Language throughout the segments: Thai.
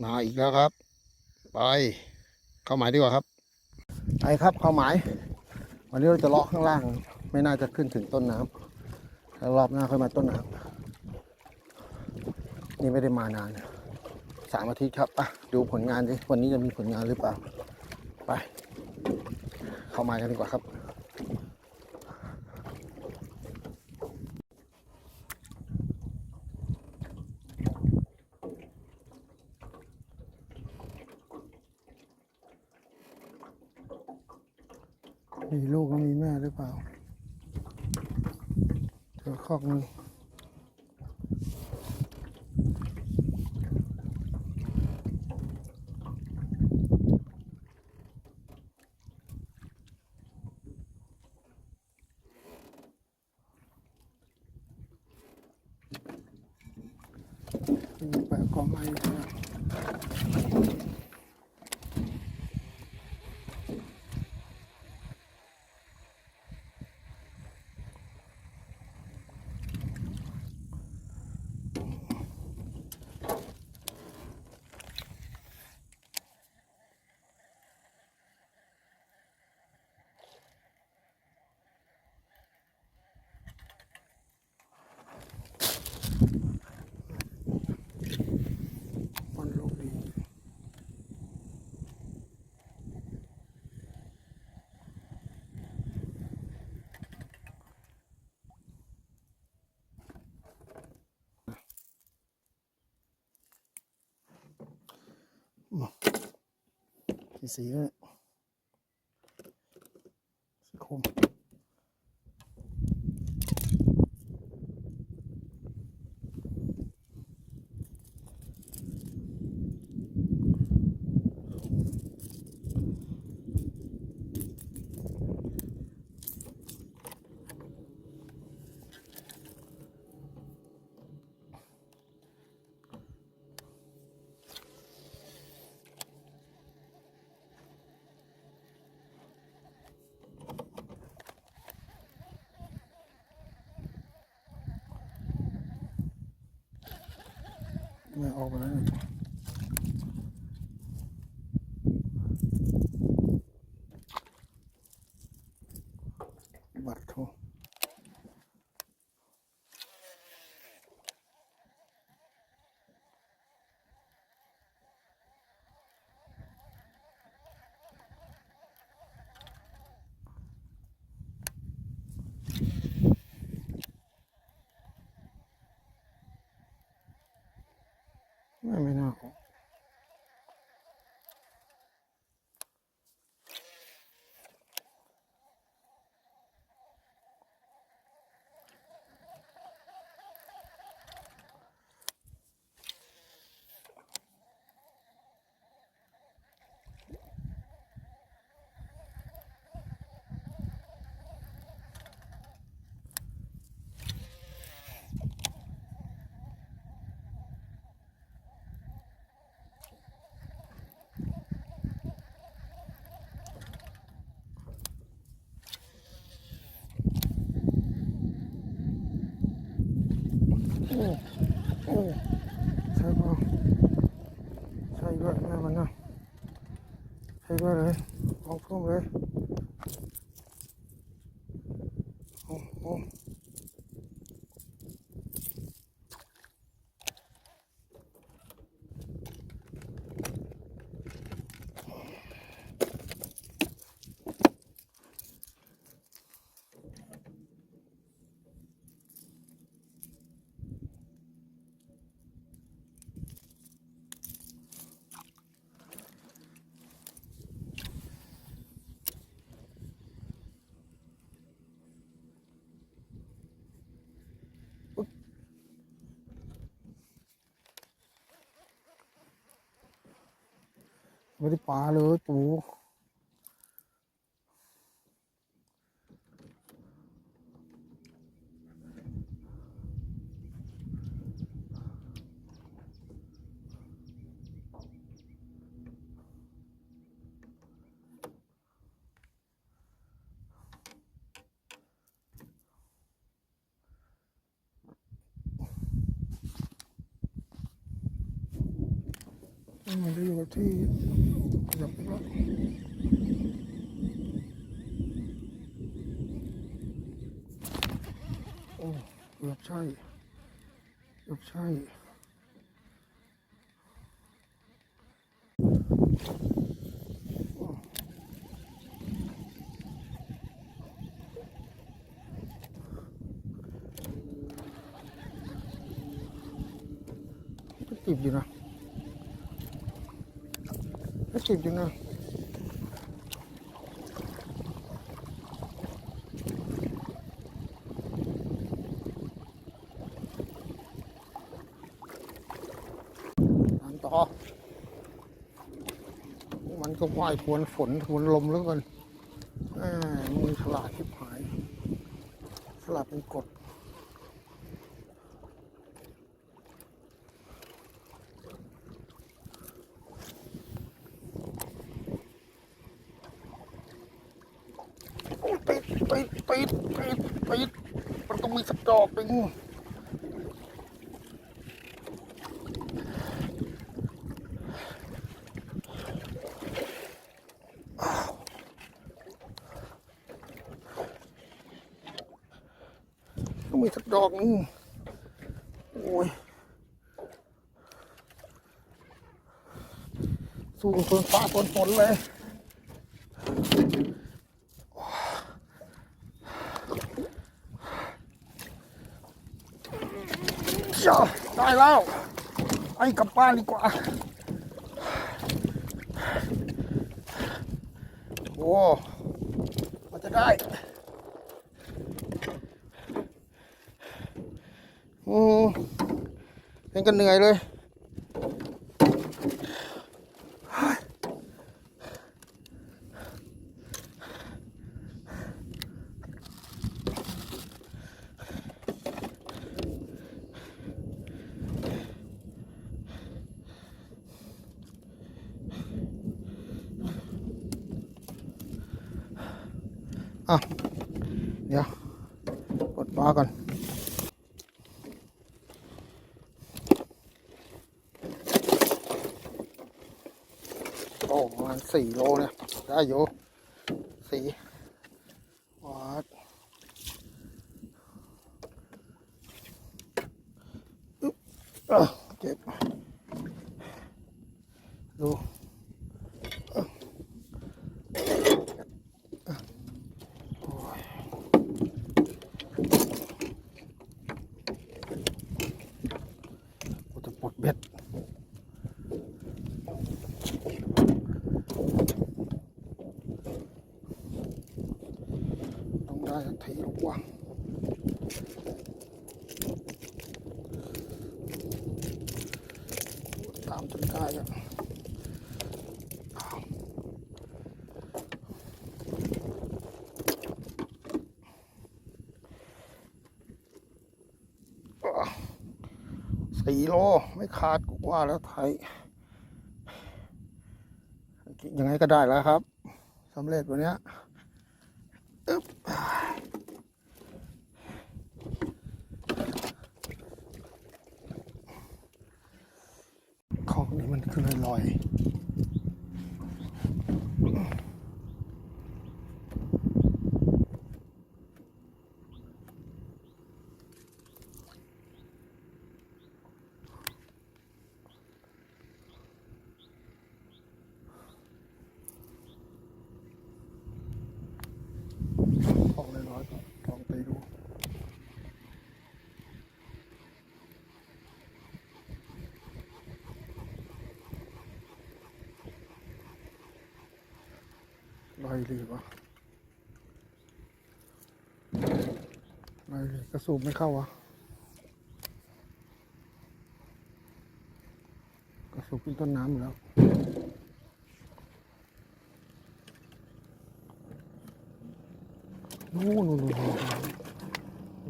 มาอีกแล้วครับ ไป เข้าหมายดีกว่าครับไปครับเข้าหมาย วันนี้เราจะเลาะข้างล่าง ไม่น่าจะขึ้นถึงต้นน้ำแล้วรอบหน้าค่อยมาต้นน้ำนี่ไม่ได้มานานสามอาทิตย์ครับอะดูผลงานดิวันนี้จะมีผลงานหรือเปล่า ไป เข้าหมายกันดีกว่าครับ ลูกก็มีแม่หรือเปล่าเจอคอกนึงมีแปะกองไม้อ ยู่นะมันลูกดีสีสีเนี่ยสีคม ไม่ ออกมาแล้ว ไม่ไม่น่าออกโอ้โอ้ใช่ป่ะใช่ด้วยแม่มันนะ ใช่ด้วยเลยลองพุ่มเลยโอ้โอ้ ไม่ไโอ้เกือบใช่เกือบใช่ก็จีบอยู่นะ ก็จีบอยู่นะต่อ มันก็ว่ายทวนฝนทวนลมแล้วกันมือฉลาดทิบหาย ฉลาดเป็นกฎ ปิดปิดปิดปิดปิดมันต้องมีสักดอกหนึ่งต้องมีสักดอกหนึงโอ้ยสู้กับฝนฟ้าฝนฝนเลย เจ้า ได้แล้วไปกลับบ้านดีกว่า โอ้มันจะได้อืมเป็นกันเหนื่อยเลย อะ เดี๋ยวกดปลาก่อนโอ้ประมาณสี่โลเนี่ย ได้อยู่สี่วัดอึ๊บอะเก็บ ดูอะอะโอ้ยกูจะปลดเบ็ด ต้องได้สักทีหรอกวะตาม จนได้อะสี่โลไม่ขาดกูว่าแล้วไทยยังไงก็ได้แล้วครับสำเร็จวันนี้ย อึ๊บ ของนี่มันคือลอยๆของลอยๆก็ลองไปดู ล อยรีวะลอยรีกระสูบไม่เข้าวะกระสูบเป็นต้นน้ำแล้วนู่นนู่นนู่นนู่น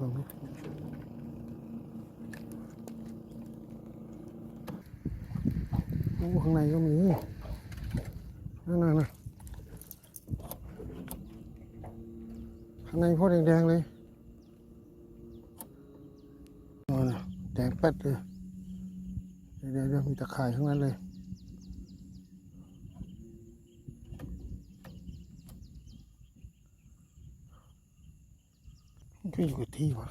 ลองดูโอ้ข้างในก็มีนั่นน่ะ ข้างในโคตรแดงๆเลยแดงแป๊ดเลยเดี๋ยวมีตะข่ายข้างนั้นเลยก็อยู่กับที่วะ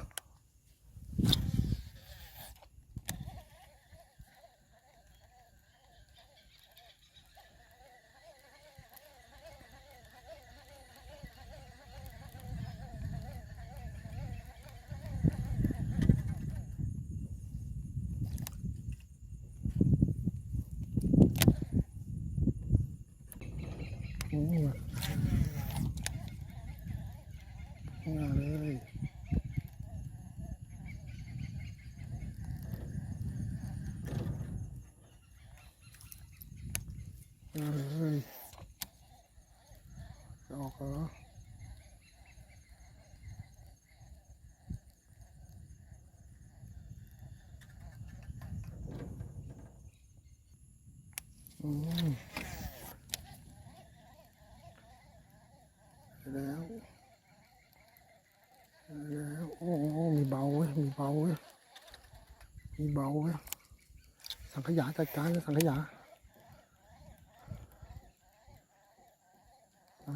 มาเลยจะออกเหรออืมไปแล้วไปแล้วโ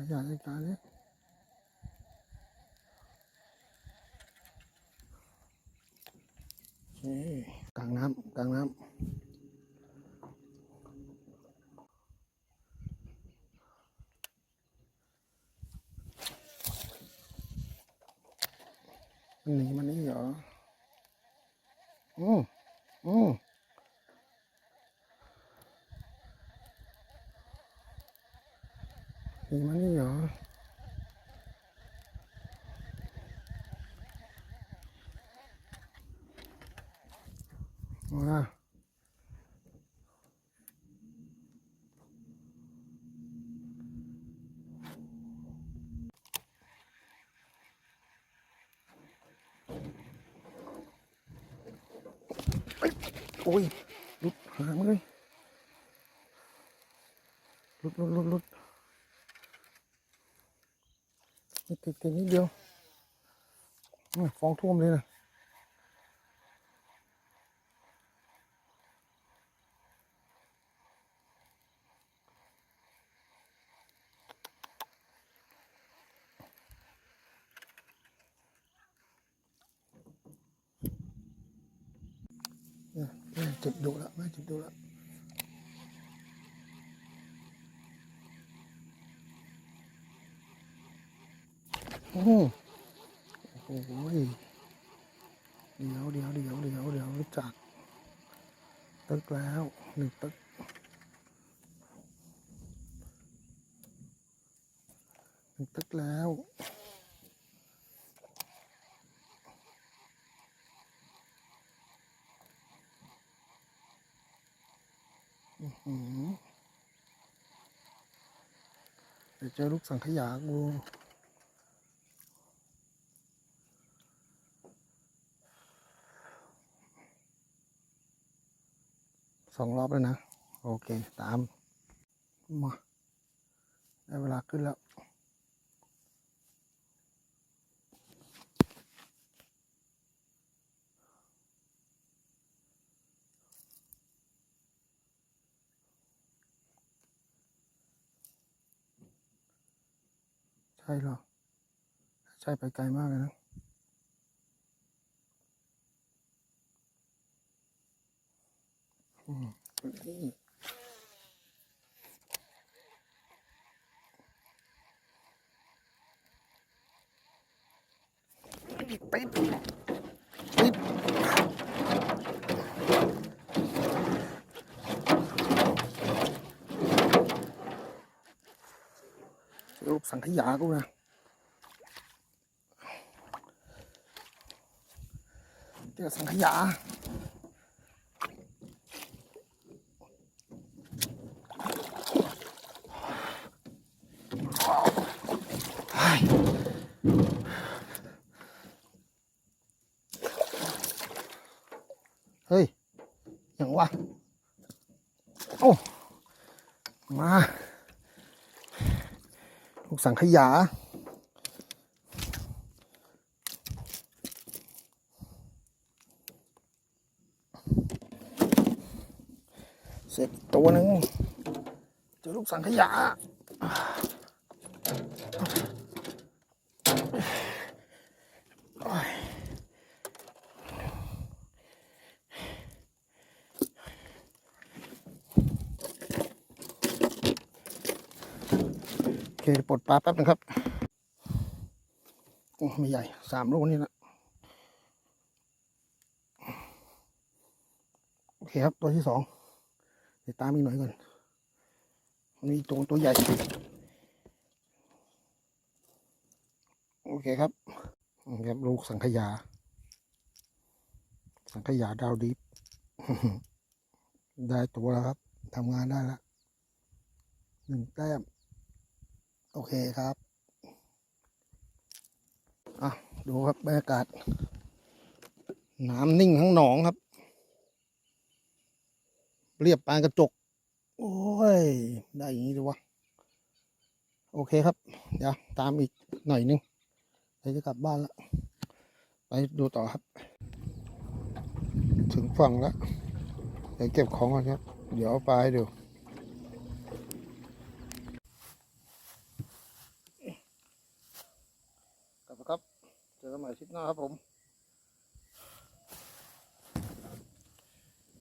อย่าเว้ยมีเบาเว้ยสังขยาจัดการเลยตายาจัดการเลยโอเคกลางน้ำกลางน้ำ มันหนีมันนี่เหรอ อืมอืมีมันนี่เหรอมาโอ้ยลุดหางเลยลุดลุดลุดลุด นี่ติดติดนิดเดียวอื้อฟองท่วมเลยนะเนี่ยแม่จุดดูแล้วแม่จุดดูแล้ว โอ้โหโอ้โหเดี๋ยวเดี๋ยวเดี๋ยวเดี๋ยวเดี๋ยวรู้จักตึกแล้วหนึ่งตึกหนึ่งตึกแล้วเดี๋ยวเจอลูกสังขยากู สองรอบแล้วนะ โอเค ตาม มา ได้เวลาขึ้นแล้ว ใช่หรอ ใช่ไปไกลมากเลยนะ อืมนี่ปิดปิดปิดรูปสังขยากูนะเจอสังขยา เฮ้ย อย่างวะ โอ้ มา ลูก สังขยา เสร็จตัวหนึ่งเจอลูกสังขยา โอ้ย เค ปลดปลาแป๊บนึงครับโอ้ไม่ใหญ่สามลูกนี่นะโอเคครับตัวที่สองเดี๋ยวตามอีกหน่อยก่อนมีตัวตัวใหญ่ โอเคครับครับลูกสังขยา สังขยาดาวดิฟได้ตัวแล้วครับทำงานได้แล้วหนึ่งแต้ม โอเคครับอะดูครับบรรยากาศ น้ำนิ่งทั้งหนองครับ เรียบปานกระจก โอ้ย ได้อย่างนี้เลยวะโอเคครับ เดี๋ยวตามอีกหน่อยนึงเดี๋ยวจะกลับบ้านแล้วไปดูต่อครับ ถึงฝั่งแล้วเดี๋ยวเก็บของก่อนครับ เดี๋ยวเอาปดู กลับมาครับเจอกันใหม่อาทิตย์หน้าครับผม